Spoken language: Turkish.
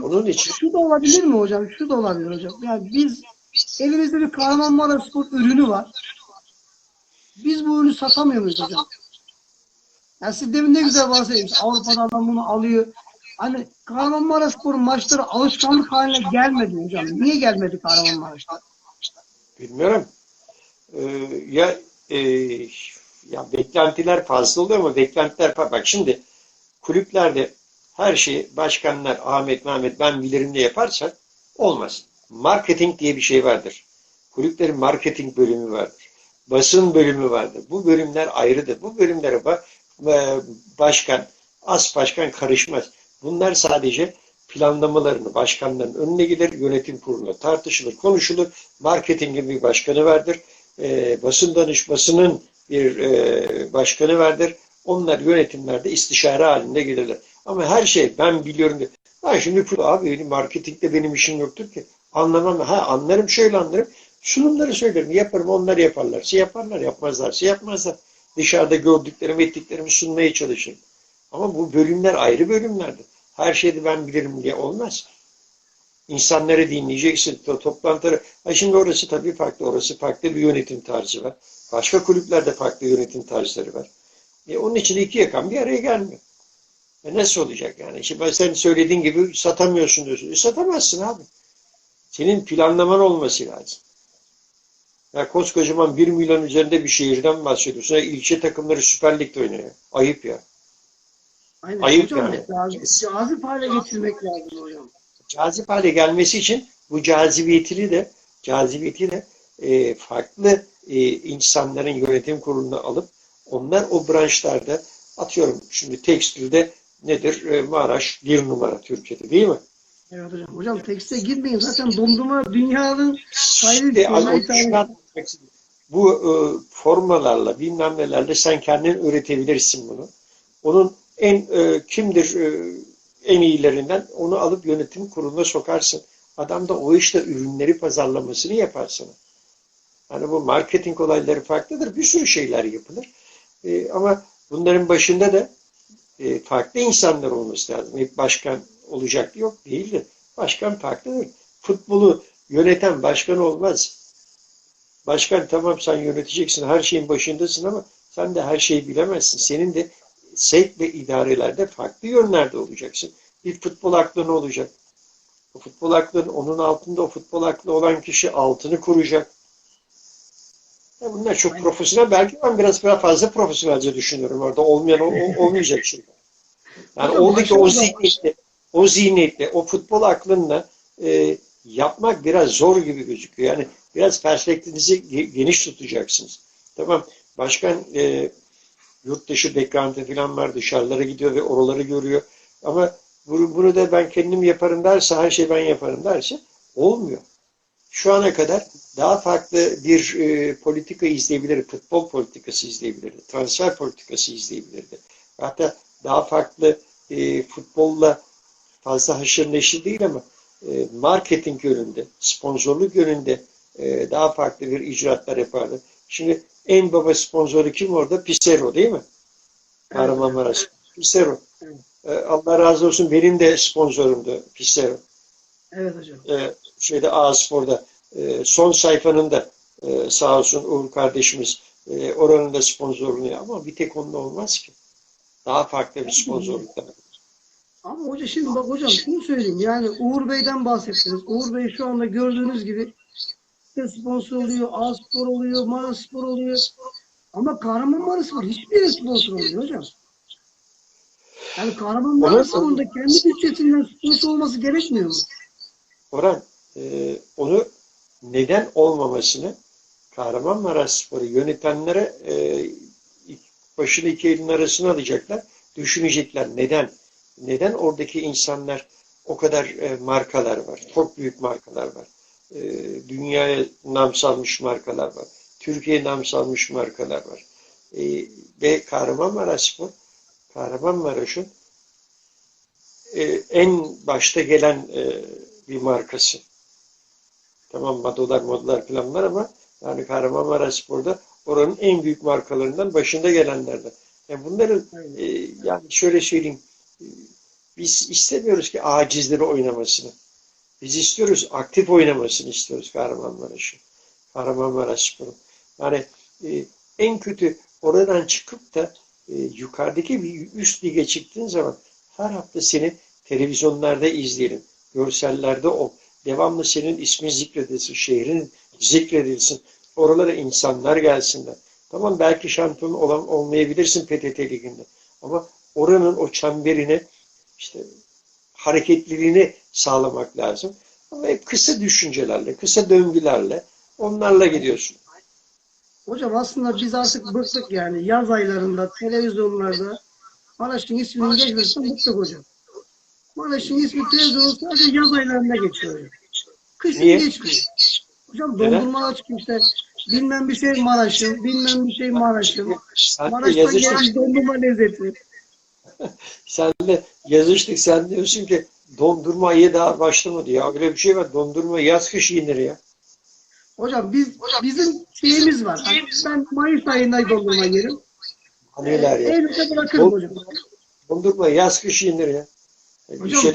Onun için Şu da olabilir mi hocam? Şu da olabilir hocam. Yani biz elimizde bir Kahramanmaraşspor ürünü var. Biz bu ürünü satamıyor muyuz hocam? Yani siz demin ne güzel bahsettiniz. Avrupa'da adam bunu alıyor. Hani Kahramanmaraşspor maçları alışkanlık haline gelmedi hocam. Niye gelmedi Kahramanmaraş'ta? bilmiyorum. Ee, ya e, ya beklentiler fazla oluyor ama beklentiler bak şimdi kulüplerde her şeyi başkanlar Ahmet Mehmet ben bilirim diye yaparsak olmaz. Marketing diye bir şey vardır. Kulüplerin marketing bölümü vardır. Basın bölümü vardır. Bu bölümler ayrıdır. Bu bölümlere e, başkan, as başkan karışmaz. Bunlar sadece planlamalarını başkanların önüne gelir, yönetim kuruluna tartışılır, konuşulur. Marketingin bir başkanı vardır. E, basın danışmasının bir e, başkanı vardır. Onlar yönetimlerde istişare halinde gelirler. Ama her şey ben biliyorum diye. Ben şimdi abi marketingde benim işim yoktur ki. Anlamam. Ha anlarım şöyle anlarım. Sunumları söylerim. Yaparım onlar yaparlarsa yaparlar. Yapmazlarsa yapmazlar. Dışarıda gördüklerimi ettiklerimi sunmaya çalışırım. Ama bu bölümler ayrı bölümlerdir. Her şeyi ben bilirim diye olmaz. İnsanları dinleyeceksin. To toplantıları. Ha şimdi orası tabii farklı. Orası farklı bir yönetim tarzı var. Başka kulüplerde farklı yönetim tarzları var. E, onun için iki yakan bir araya gelmiyor. E nasıl olacak yani? Şimdi sen söylediğin gibi satamıyorsun diyorsun. E satamazsın abi. Senin planlaman olması lazım. Ya koskocaman 1 milyon üzerinde bir şehirden bahsediyorsun. Ya ilçe takımları Süper Lig'de oynuyor. Ayıp ya. Aynen. Ayıp hocam, yani. Cazip, cazip hale getirmek lazım hocam. Cazip hale gelmesi için bu cazibiyetini de cazibiyeti de e, farklı e, insanların yönetim kuruluna alıp onlar o branşlarda atıyorum şimdi tekstilde nedir? E, Maraş bir numara Türkiye'de değil mi? Evet hocam. Hocam tekste girmeyin. Zaten dondurma dünyanın az bir bu e, formalarla bilmem nelerle sen kendin üretebilirsin bunu. Onun en e, kimdir e, en iyilerinden onu alıp yönetim kuruluna sokarsın. Adam da o işte ürünleri pazarlamasını yapar sana. Hani bu marketing olayları farklıdır. Bir sürü şeyler yapılır. E, ama bunların başında da e, farklı insanlar olması lazım. Hep başkan olacak yok değildir. Başkan farklıdır. Futbolu yöneten başkan olmaz. Başkan tamam sen yöneteceksin, her şeyin başındasın ama sen de her şeyi bilemezsin. Senin de sevk ve idarelerde farklı yönlerde olacaksın. Bir futbol aklın olacak. O futbol aklın, onun altında o futbol aklı olan kişi altını kuracak. Ya bunlar çok profesyonel. Belki ben biraz daha fazla profesyonelce düşünüyorum orada. Olmayan o- olmayacak şey. Yani oradaki o zihniyetle, o zihniyetle, o futbol aklınla e, yapmak biraz zor gibi gözüküyor. Yani biraz perspektifinizi ge- geniş tutacaksınız. Tamam, başkan e, yurt dışı beklenti falan var, dışarılara gidiyor ve oraları görüyor. Ama bunu, bunu da ben kendim yaparım derse, her şeyi ben yaparım derse olmuyor. Şu ana kadar daha farklı bir e, politika izleyebilirdi. Futbol politikası izleyebilirdi. Transfer politikası izleyebilirdi. Hatta daha farklı e, futbolla fazla haşır neşir değil ama e, marketing yönünde, sponsorluk yönünde e, daha farklı bir icraatlar yapardı. Şimdi en baba sponsoru kim orada? Pisero değil mi? Kahramanmaraş. Pisero. Evet. E, Allah razı olsun benim de sponsorumdu Pisero. Evet hocam. E, şeyde A-Spor'da e, son sayfanın da e, sağ olsun Uğur kardeşimiz e, oranın da sponsorluğu ama bir tek onunla olmaz ki. Daha farklı bir sponsorluk da. Ama hoca şimdi bak hocam şunu söyleyeyim. Yani Uğur Bey'den bahsettiniz. Uğur Bey şu anda gördüğünüz gibi işte sponsor oluyor, A spor oluyor, Maraş spor oluyor. Ama Kahramanmaraş var. Hiçbir sponsor oluyor hocam. Yani Kahramanmaraş sporunda kendi bütçesinden sponsor olması gerekmiyor mu? Orhan e, onu neden olmamasını Kahramanmaraşspor'u yönetenlere e, başını iki elin arasına alacaklar. Düşünecekler neden? Neden oradaki insanlar o kadar e, markalar var? Çok büyük markalar var. E, dünyaya nam salmış markalar var. Türkiye'ye nam salmış markalar var. E, ve Kahramanmaraşspor Kahramanmaraş'ın e, en başta gelen e, bir markası. Tamam modalar modlar falan var ama yani Kahramanmaraşspor'da oranın en büyük markalarından başında gelenlerden. Yani bunların e, yani şöyle söyleyeyim e, Biz istemiyoruz ki acizleri oynamasını. Biz istiyoruz, aktif oynamasını istiyoruz Kahramanmaraş'ı. Kahramanmaraş Spor'un. Yani e, en kötü oradan çıkıp da e, yukarıdaki bir üst lige çıktığın zaman her hafta seni televizyonlarda izleyelim. Görsellerde ol. Devamlı senin ismin zikredilsin, şehrin zikredilsin. Oralara insanlar gelsinler. Tamam belki şampiyon olan olmayabilirsin PTT liginde. Ama oranın o çemberine işte hareketliliğini sağlamak lazım. Ama hep kısa düşüncelerle, kısa döngülerle onlarla gidiyorsun. Hocam aslında biz artık bıktık yani. Yaz aylarında televizyonlarda Maraş'ın isminin geçmesinden bıktık hocam. Maraş'ın ismi televizyonda sadece yaz aylarında geçiyor. Kışın Niye? geçmiyor. Hocam Neden? dondurma açık işte. Bilmem bir şey Maraş'ın, bilmem bir şey Maraş'tan yazıştık, gelen dondurma lezzeti. sen de yazıştık. Sen diyorsun ki dondurma ye daha başlamadı ya. Öyle bir şey var. Dondurma yaz kış yenir ya. Hocam biz bizim şeyimiz var. Hani ben Mayıs ayında dondurma yerim. Neler ya. Eylül'de bırakırım Dond- hocam. Dondurma yaz kış yenir ya. Bir Hocam şey